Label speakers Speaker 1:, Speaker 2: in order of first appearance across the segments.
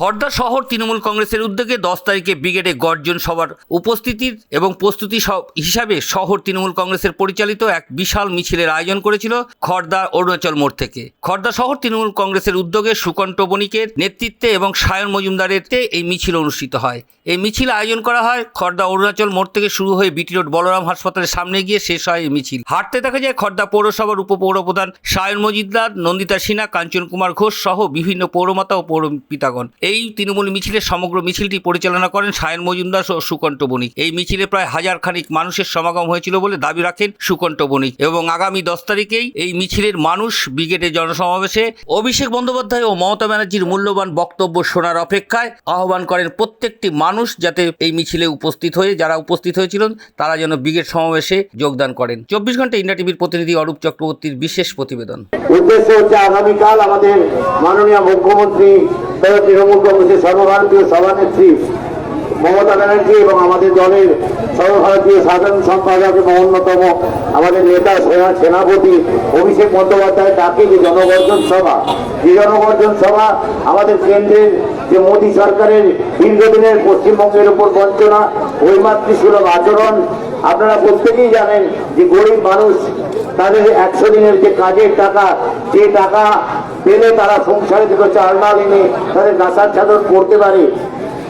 Speaker 1: হরদা শহর তৃণমূল কংগ্রেসের উদ্যোগে দশ তারিখে ব্রিগেডে গর্জন সভার উপস্থিতির এবং প্রস্তুতি সব- হিসাবে শহর তৃণমূল কংগ্রেসের পরিচালিত এক বিশাল মিছিলের আয়োজন করেছিল খর্দা অরুণাচল মোড় থেকে। খর্দা শহর তৃণমূল কংগ্রেসের উদ্যোগে সুকণ্ঠ বণিকের নেতৃত্বে এবং সায়ন মজুমদারের এই মিছিল অনুষ্ঠিত হয়। এই মিছিল আয়োজন করা হয় খর্দা অরুণাচল মোড় থেকে শুরু হয়ে বিটি রোড বলরাম হাসপাতালের সামনে গিয়ে শেষ হয় এই মিছিল। হাঁটতে দেখা যায় খর্দা পৌরসভার উপপৌরপ্রধান সায়ন মজুমদার, নন্দিতা সিনহা, কাঞ্চন কুমার ঘোষ সহ বিভিন্ন পৌরমাতা ও পৌরপিতাগণ এই তৃণমূল মিছিলের সমগ্র মিছিলটি পরিচালনা করেন সায়ন মজুমদার ও সুকণ্ঠ বণিক। এই মিছিলে প্রায় হাজার খানিক মানুষের সমাগম হয়েছিল বলে দাবি রাখেন সুকণ্ঠ বণিক এবং আগামী দশ তারিখেই এই মিছিলের মানুষ, ব্রিগেডের জনসমাবেশে অভিষেক বন্দ্যোপাধ্যায় ও মমতা ব্যানার্জির মূল্যবান বক্তব্য শোনার অপেক্ষায় আহ্বান করেন প্রত্যেকটি মানুষ যাতে এই মিছিলে উপস্থিত হয়ে, যারা উপস্থিত হয়েছিলেন, তারা যেন ব্রিগেড সমাবেশে যোগদান করেন। চব্বিশ ঘণ্টা ইন্ডিয়া টিভির প্রতিনিধি অরূপ চক্রবর্তীর বিশেষ প্রতিবেদন।
Speaker 2: উদ্দেশ্য হচ্ছে আগামীকাল আমাদের মাননীয় মুখ্যমন্ত্রী তৃণমূল কংগ্রেসের সর্বভারতীয় সভানেত্রী মমতা ব্যানার্জি এবং আমাদের দলের সর্বভারতীয় সাধারণ সম্পাদক এবং অন্যতম আমাদের নেতা সেনা- সেনাপতি অভিষেক বন্দ্যোপাধ্যায় ডাকে যে জনগর্জন সভা, যে জনগর্জন সভা আমাদের কেন্দ্রের যে মোদী সরকারের দীর্ঘদিনের পশ্চিমবঙ্গের উপর বঞ্চনা বৈমাতৃসুলভ আচরণ, আপনারা প্রত্যেকেই জানেন যে গরিব মানুষ তাদের একশো দিনের যে কাজের টাকা, যে টাকা পেলে তারা সংসারে দুটো চার ডাল এনে তাদের গাছার চাদর পড়তে পারে।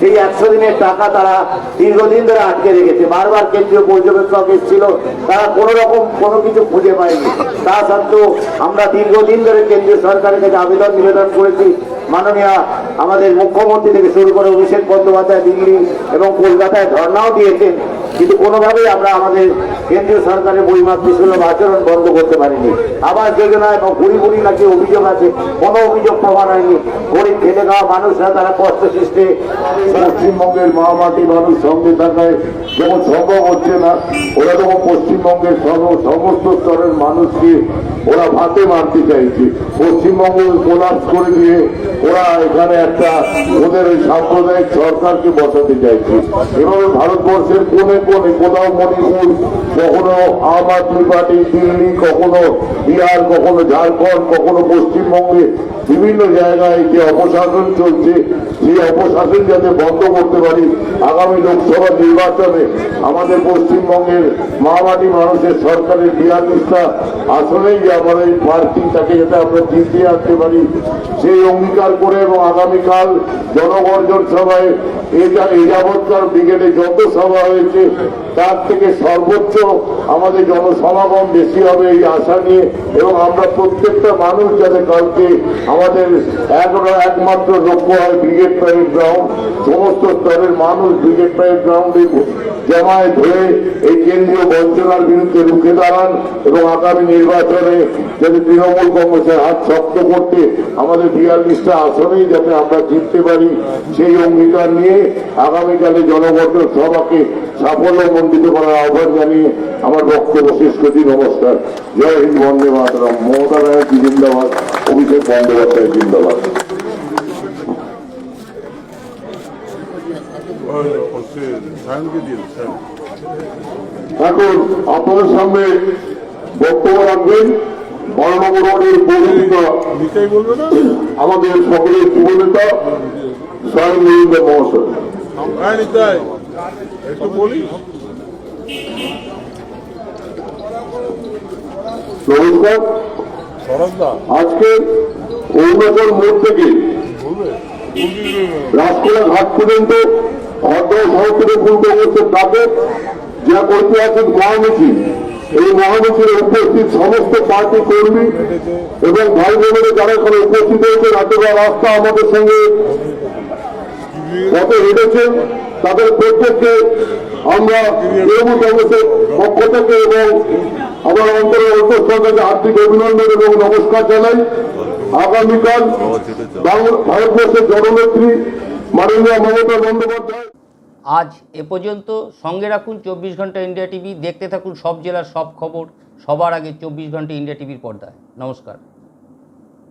Speaker 2: সেই একশো দিনের টাকা তারা দীর্ঘদিন ধরে আটকে রেখেছে। বারবার কেন্দ্রীয় পর্যবেক্ষক এসেছিল, তারা কোনো রকম কোনো কিছু খুঁজে পায়নি। তা সত্ত্বেও আমরা দীর্ঘদিন ধরে কেন্দ্রীয় সরকারের কাছে আবেদন নিবেদন করেছি। মাননীয় আমাদের মুখ্যমন্ত্রী থেকে শুরু করে অভিষেক বন্দ্যোপাধ্যায়, দিল্লি এবং কলকাতায় ধর্নাও দিয়েছেন। কিন্তু কোনোভাবেই আমরা আমাদের কেন্দ্রীয় সরকারের বইমাত্রী সুলভ আচরণ বন্ধ করতে পারিনি। আবার যোজনা এবং কুড়ি কুড়ি নাকি অভিযোগ আছে, কোনো অভিযোগ প্রমাণ হয়নি। গরিব খেটে খাওয়া মানুষরা তারা কষ্ট সৃষ্টি
Speaker 3: পশ্চিমবঙ্গের মহামাটি মানুষ সঙ্গে থাকায় যখন সম্ভব হচ্ছে না। ওরা তখন পশ্চিমবঙ্গের সর্ব- সমস্ত স্তরের মানুষকে ওরা ভাতে মারতে চাইছে। পশ্চিমবঙ্গ কোলাপস করে দিয়ে ওরা এখানে একটা ওদের ওই সাম্প্রদায়িক সরকারকে বসাতে চাইছে। এভাবে ভারতবর্ষের কোনে কোনে কোথাও মণিপুর, কখনো আম আদমি পার্টি, দিল্লি, কখনো বিহার, কখনো ঝাড়খণ্ড, কখনো পশ্চিমবঙ্গে বিভিন্ন জায়গায় যে অপশাসন চলছে, সেই অপশাসন যাতে বন্ধ করতে পারি, আগামী লোকসভা নির্বাচনে আমাদের পশ্চিমবঙ্গের মহামাটি মানুষের সরকারের বিয়াল্লিশটা আসনেই আমার এই প্রার্থী তাকে যাতে আমরা জিতিয়ে আনতে পারি, সেই অঙ্গীকার করে এবং আগামীকাল জনগর্জন সভায় যা- এই যাবৎকার ব্রিগেডে যত সভা হয়েছে, তার থেকে সর্বোচ্চ আমাদের জনসমাগম বেশি হবে এই আশা নিয়ে এবং আমরা প্রত্যেকটা মানুষ যাতে কালকে আমাদের এক একমাত্র লক্ষ্য হয় ব্রিগেড প্রাইভেট গ্রাউন্ড, সমস্ত স্তরের মানুষ ব্রিগেড প্রাইভেট গ্রাউন্ডে জামায়াত হয়ে এই কেন্দ্রীয় বঞ্চনার বিরুদ্ধে রুখে দাঁড়ান এবং আগামী নির্বাচনে যাতে তৃণমূল কংগ্রেসের হাত শক্ত করতে আমাদের বিয়াল্লিশটা আসনেই যাতে আমরা জিততে পারি, সেই অঙ্গীকার নিয়ে আগামীকালে জনগণের সভাকে সাফল্যমণ্ডিত করার আহ্বান জানিয়ে আমার বক্তব্য শেষ করছি। নমস্কার। জয় হিন্দ, বন্দে মাতরম। মমতা ব্যানার্জি জিন্দাবাদ, অভিষেক বন্দ্যোপাধ্যায় জিন্দাবাদ। এখন আপনাদের সামনে বক্তব্য রাখবেন বর্ণনগর
Speaker 4: না
Speaker 3: আমাদের সকলের যুবনেতা স্বয়ং মহিন্দ্র মহাশয়। নমস্কার। আজকে অরুণাচল মোড় থেকে রাজকোলা ঘাট পর্যন্ত ঐতিহাসিক মহামিছিল এই মহামিছিলে উপস্থিত সমস্ত পার্টি কর্মী এবং ভাই বোনেরা যারা এখানে উপস্থিত হয়েছে রাতের রাস্তা আমাদের সঙ্গে পথে হেঁটেছেন তাদের প্রত্যেককে আমরা তৃণমূল কংগ্রেসের পক্ষ থেকে এবং আমার অন্তরের অন্তঃস্থল থেকে হার্দিক অভিনন্দন এবং নমস্কার জানাই। আগামীকাল ভারতবর্ষের জননেত্রী মাননীয় মমতা বন্দ্যোপাধ্যায়।
Speaker 1: আজ এ পর্যন্ত সঙ্গে রাখুন চব্বিশ ঘণ্টা ইন্ডিয়া টিভি। দেখতে থাকুন সব জেলার সব খবর। সবার আগে চব্বিশ ঘণ্টা ইন্ডিয়া টিভির পর্দায়। নমস্কার।